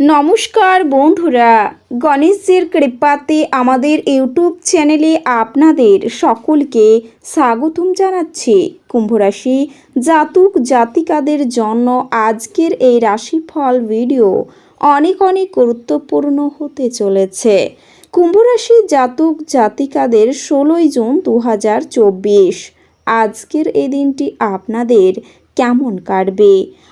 নমস্কার বন্ধুরা, গণেশজির কৃপাতে আমাদের ইউটিউব চ্যানেলে আপনাদের সকলকে স্বাগতম জানাচ্ছি। কুম্ভরাশি জাতক জাতিকাদের জন্য আজকের এই রাশিফল ভিডিও অনেক অনেক গুরুত্বপূর্ণ হতে চলেছে। কুম্ভরাশি জাতক জাতিকাদের ষোলোই জুন দু হাজার চব্বিশ। আজকের এই দিনটি আপনাদের কেমন কাটবে?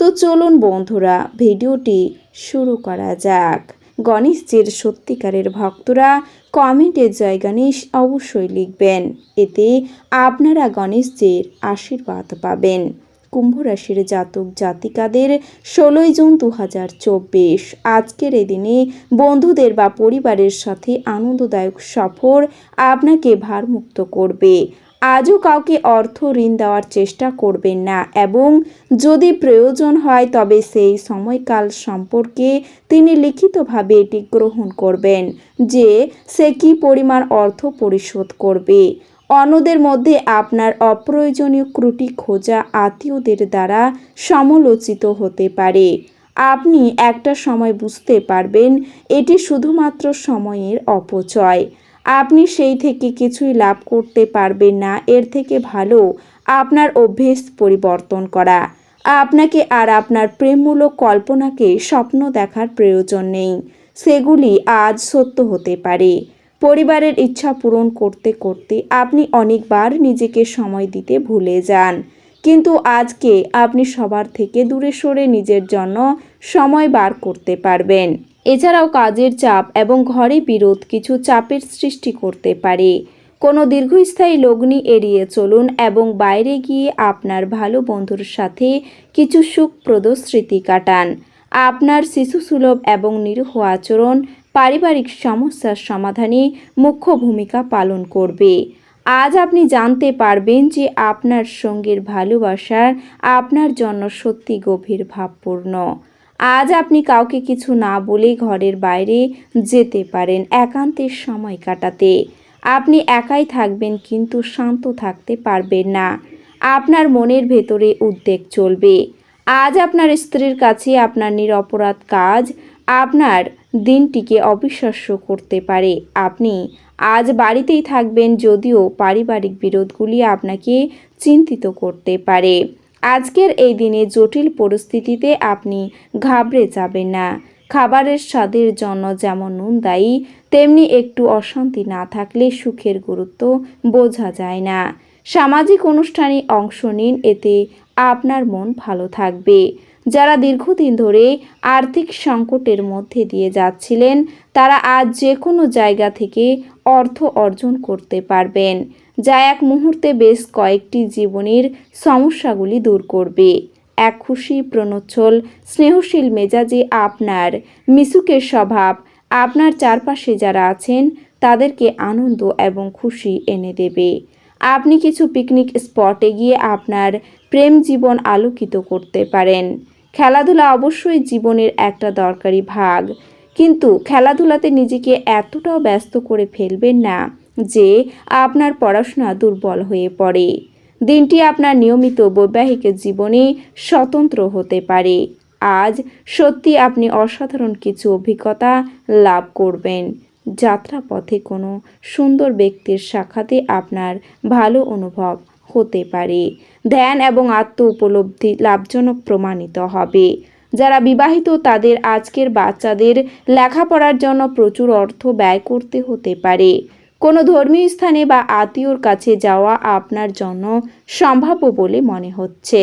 তো চলুন বন্ধুরা, ভিডিওটি শুরু করা যাক। গণেশজির সত্যিকারের ভক্তরা কমেন্টের জয় অবশ্যই লিখবেন। এতে আপনারা গণেশজির আশীর্বাদ পাবেন। কুম্ভ রাশির জাতক জাতিকাদের ষোলোই জুন দু হাজার চব্বিশ। আজকের এই দিনে বন্ধুদের বা পরিবারের সাথে আনন্দদায়ক সফর আপনাকে ভারমুক্ত করবে। আজও কাউকে অর্থ ঋণ দেওয়ার চেষ্টা করবেন না এবং যদি প্রয়োজন হয় তবে সেই সময়কাল সম্পর্কে তিনি লিখিতভাবে এটি গ্রহণ করবেন যে সে কী পরিমাণ অর্থ পরিশোধ করবে। অন্যদের মধ্যে আপনার অপ্রয়োজনীয় ত্রুটি খোঁজা আত্মীয়দের দ্বারা সমালোচিত হতে পারে। আপনি একটা সময় বুঝতে পারবেন, এটি শুধুমাত্র সময়ের অপচয়। আপনি সেই থেকে কিছুই লাভ করতে পারবেন না। এর থেকে ভালো আপনার অভ্যেস পরিবর্তন করা। আপনাকে আর আপনার প্রেমমূলক কল্পনাকে স্বপ্ন দেখার প্রয়োজন নেই। সেগুলি আজ সত্য হতে পারে। পরিবারের ইচ্ছা পূরণ করতে করতে আপনি অনেকবার নিজেকে সময় দিতে ভুলে যান। কিন্তু আজকে আপনি সবার থেকে দূরে সরে নিজের জন্য সময় বার করতে পারবেন। এছাড়াও কাজের চাপ এবং ঘরে বিরোধ কিছু চাপের সৃষ্টি করতে পারে। কোনো দীর্ঘস্থায়ী লগ্নি এড়িয়ে চলুন এবং বাইরে গিয়ে আপনার ভালো বন্ধুর সাথে কিছু সুখপ্রদ স্মৃতি কাটান। আপনার শিশুসুলভ এবং নিরীহ আচরণ পারিবারিক সমস্যার সমাধানে মুখ্য ভূমিকা পালন করবে। আজ আপনি জানতে পারবেন যে আপনার সঙ্গীর ভালোবাসার আপনার জন্য সত্যি গভীর ভাবপূর্ণ। আজ আপনি কাউকে কিছু না বলে ঘরের বাইরে যেতে পারেন একান্তের সময় কাটাতে। আপনি একাই থাকবেন কিন্তু শান্ত থাকতে পারবেন না। আপনার মনের ভেতরে উদ্বেগ চলবে। আজ আপনার স্ত্রীর কাছে আপনার নিরপরাধ কাজ আপনার দিনটিকে অবিশ্বাস্য করতে পারে। আপনি আজ বাড়িতেই থাকবেন যদিও পারিবারিক বিরোধগুলি আপনাকে চিন্তিত করতে পারে। আজকের এই দিনে জটিল পরিস্থিতিতে আপনি ঘাবড়ে যাবেন না। খাবারের স্বাদের জন্য যেমন নুন দায়ী, তেমনি একটু অশান্তি না থাকলে সুখের গুরুত্ব বোঝা যায় না। সামাজিক অনুষ্ঠানে অংশ নিন, এতে আপনার মন ভালো থাকবে। যারা দীর্ঘদিন ধরে আর্থিক সংকটের মধ্যে দিয়ে যাচ্ছিলেন, তারা আজ যে কোনো জায়গা থেকে অর্থ অর্জন করতে পারবেন। যা এক মুহূর্তে বেশ কয়েকটি জীবনের সমস্যাগুলি দূর করবে। এক খুশি প্রণোচ্ছল, স্নেহশীল মেজাজে আপনার, মিশুকের স্বভাব, আপনার চারপাশে যারা আছেন, তাদেরকে আনন্দ এবং খুশি এনে দেবে। আপনি কিছু পিকনিক স্পটে গিয়ে আপনার প্রেম জীবন আলোকিত করতে পারেন। খেলাধুলা অবশ্যই জীবনের একটা দরকারি ভাগ। কিন্তু খেলাধুলাতে নিজেকে এতটাও ব্যস্ত করে ফেলবেন না। যে আপনার পড়াশোনা দুর্বল হয়ে পড়ে। দিনটি আপনার নিয়মিত বৈবাহিক জীবনে স্বতন্ত্র হতে পারে। আজ সত্যি আপনি অসাধারণ কিছু অভিজ্ঞতা লাভ করবেন। যাত্রাপথে কোনো সুন্দর ব্যক্তির সাক্ষাতে আপনার ভালো অনুভব হতে পারে। ধ্যান এবং আত্ম উপলব্ধি লাভজনক প্রমাণিত হবে। যারা বিবাহিত, তাদের আজকের বাচ্চাদের লেখাপড়ার জন্য প্রচুর অর্থ ব্যয় করতে হতে পারে। কোনো ধর্মীয় স্থানে বা আত্মীয়র কাছে যাওয়া আপনার জন্য সম্ভাব্য বলে মনে হচ্ছে।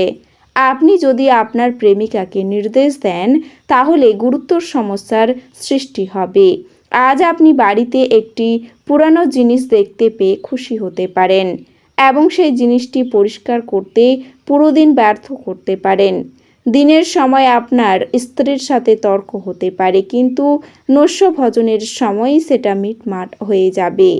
আপনি যদি আপনার প্রেমিকাকে নির্দেশ দেন, তাহলে গুরুত্বর সমস্যার সৃষ্টি হবে। আজ আপনি বাড়িতে একটি পুরানো জিনিস দেখতে পেয়ে খুশি হতে পারেন এবং সেই জিনিসটি পরিষ্কার করতে পুরো দিন ব্যর্থ করতে পারেন। দিনের সময় আপনার স্ত্রীর সাথে তর্ক হতে পারে, কিন্তু নস্য ভজনের সময়ই সেটা মিটমাট হয়ে যাবে।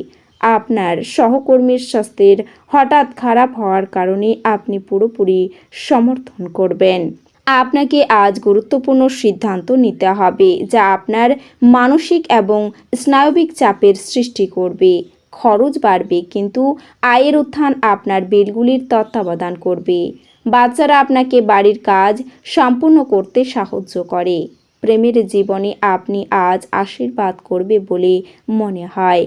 আপনার সহকর্মীর স্বাস্থ্যের হঠাৎ খারাপ হওয়ার কারণে আপনি পুরোপুরি সমর্থন করবেন। আপনাকে আজ গুরুত্বপূর্ণ সিদ্ধান্ত নিতে হবে, যা আপনার মানসিক এবং স্নায়বিক চাপের সৃষ্টি করবে। খরচ বাড়বে, কিন্তু আয়ের উত্থান আপনার বিলগুলির তত্ত্বাবধান করবে। বাচ্চারা আপনাকে বাড়ির কাজ সম্পূর্ণ করতে সাহায্য করে। প্রেমের জীবনে আপনি আজ আশীর্বাদ করবে বলে মনে হয়।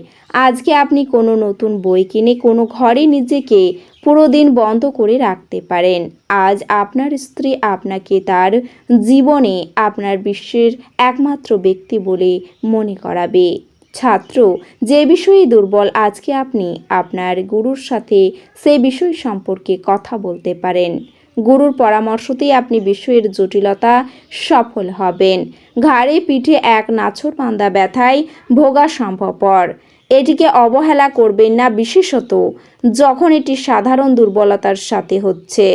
আজকে আপনি কোনো নতুন বই কিনে কোনো ঘরে নিজেকে পুরো দিন বন্ধ করে রাখতে পারেন। আজ আপনার স্ত্রী আপনাকে তার জীবনে আপনার বিশ্বের একমাত্র ব্যক্তি বলে মনে করাবে। ছাত্র, যে বিষয়ে দুর্বল আজকে আপনি, আপনার গুরুর সাথে সে বিষয় সম্পর্কে কথা বলতে পারেন। গুরুর পরামর্শতেই আপনি বিষয়ের জটিলতা সফল হবেন। ঘাড়ে পিঠে এক নাছর পান্দা ব্যথায় ভোগা সম্ভবপর। এটিকে অবহেলা করবেন না বিশেষত যখন এটি সাধারণ দুর্বলতার সাথে হচ্ছে।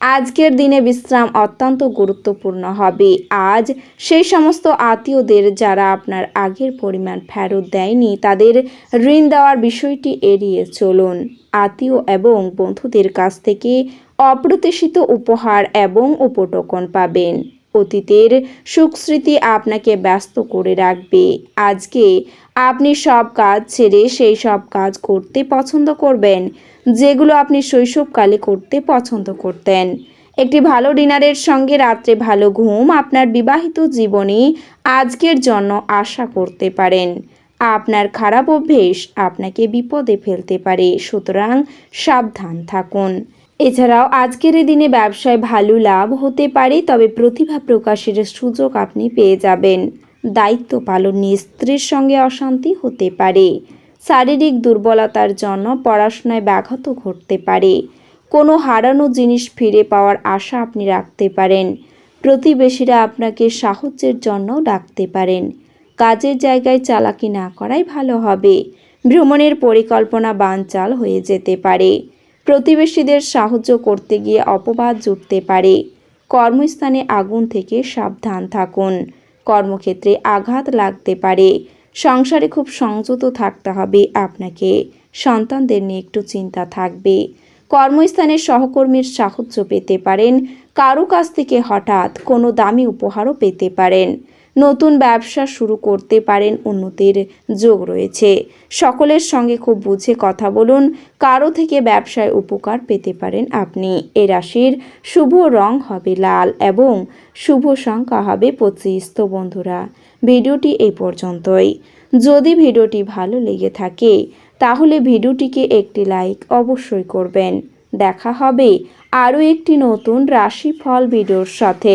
আজকের দিনে বিশ্রাম অত্যন্ত গুরুত্বপূর্ণ হবে। আজ সেই সমস্ত আত্মীয়দের যারা আপনার আগের পরিমাণ ফেরত দেয়নি, তাদের ঋণ দেওয়ার বিষয়টি এড়িয়ে চলুন। আত্মীয় এবং বন্ধুদের কাছ থেকে অপ্রত্যাশিত উপহার এবং উপটোকন পাবেন। অতীতের সুখস্মৃতি আপনাকে ব্যস্ত করে রাখবে। আজকে আপনি সব কাজ ছেড়ে সেই সব কাজ করতে পছন্দ করবেন, যেগুলো আপনি শৈশবকালে করতে পছন্দ করতেন। একটি ভালো ডিনারের সঙ্গে রাত্রে ভালো ঘুম আপনার বিবাহিত জীবনে আজকের জন্য আশা করতে পারেন। আপনার খারাপ অভ্যেস আপনাকে বিপদে ফেলতে পারে, সুতরাং সাবধান থাকুন। এছাড়াও আজকের দিনে ব্যবসায় ভালো লাভ হতে পারে, তবে প্রতিভা প্রকাশের সুযোগ আপনি পেয়ে যাবেন। দায়িত্ব পালন স্ত্রীর সঙ্গে অশান্তি হতে পারে। শারীরিক দুর্বলতার জন্য পড়াশোনায় ব্যাঘাত ঘটতে পারে। কোনো হারানো জিনিস ফিরে পাওয়ার আশা আপনি রাখতে পারেন। প্রতিবেশীরা আপনাকে সাহায্যের জন্য ডাকতে পারেন। কাজের জায়গায় চালাকি না করাই ভালো হবে। ভ্রমণের পরিকল্পনা বানচাল হয়ে যেতে পারে। প্রতিবেশীদের সাহায্য করতে গিয়ে অপবাদ জুটতে পারে। কর্মস্থানে আগুন থেকে সাবধান থাকুন। কর্মক্ষেত্রে আঘাত লাগতে পারে। সংসারে খুব সংযত থাকতে হবে আপনাকে। সন্তানদের নিয়ে একটু চিন্তা থাকবে। কর্মস্থানে সহকর্মীর সাহায্য পেতে পারেন। কারও কাছ থেকে হঠাৎ কোনো দামি উপহারও পেতে পারেন। নতুন ব্যবসা শুরু করতে পারেন উন্নতির যোগ রয়েছে। সকলের সঙ্গে খুব বুঝে কথা বলুন, কারও থেকে ব্যবসায় উপকার পেতে পারেন আপনি। এ রাশির শুভ রং হবে লাল এবং শুভ সংখ্যা হবে পঁচিশ। তো বন্ধুরা, ভিডিওটি এই পর্যন্তই। যদি ভিডিওটি ভালো লেগে থাকে, তাহলে ভিডিওটিকে একটি লাইক অবশ্যই করবেন। দেখা হবে আরও একটি নতুন রাশিফল ভিডিওর সাথে।